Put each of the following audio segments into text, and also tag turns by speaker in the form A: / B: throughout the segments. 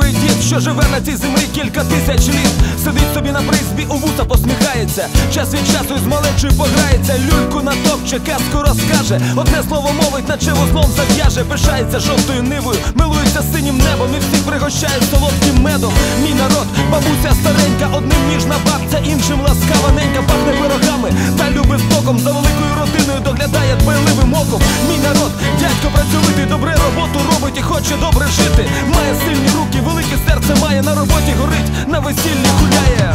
A: Народ, що живе на цій землі кілька тисяч літ. Сидить собі на призбі, у вуса посміхається. Час від часу із малечою пограється. Люльку натопче, казку розкаже. Одне слово мовить, наче вузлом зав'яже. Пишається жовтою нивою, милується синім небом. І всіх пригощає солодким медом. Мій народ, бабуся старенька, одним ніжна бабця, іншим ласкава ненька пахне пирогами. Та любить стоком за великою родиною оком. Мій народ, дядько працьовитий, добре роботу робить і хоче добре жити. Має сильні руки, велике серце має на роботі горить, на весіллі гуляє.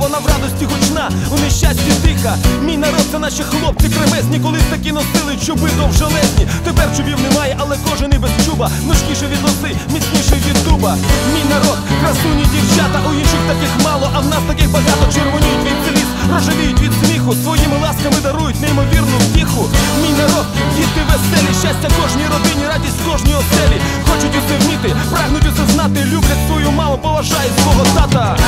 A: Вона в радості гучна, у нещасті тиха. Мій народ, це наші хлопці кремезні, колись такі носили чуби довжелезні. Тепер чубів немає, але кожен і без чуба. Ножкіше від носи, міцніший від дуба. Мій народ, красуні дівчата, у інших таких мало, а в нас таких багато червоніють від сліз, рожевіють від сміху. Своїми ласками дарують неймовірну втіху. Мій народ, діти веселі, щастя кожній родині, радість кожній оселі. Хочуть усе вміти, прагнуть усе знати, люблять свою маму, поважають свого тата.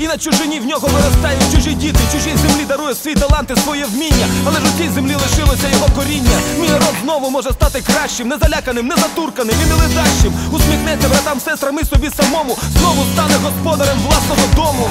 A: І на чужині в нього виростають чужі діти. Чужій землі дарує свої таланти, своє вміння. Але ж у цій землі лишилося його коріння. Мій народ знову може стати кращим, не заляканим, не затурканим і не ледащим. Усміхнеться братам, сестрам і собі самому. Знову стане господарем власного дому.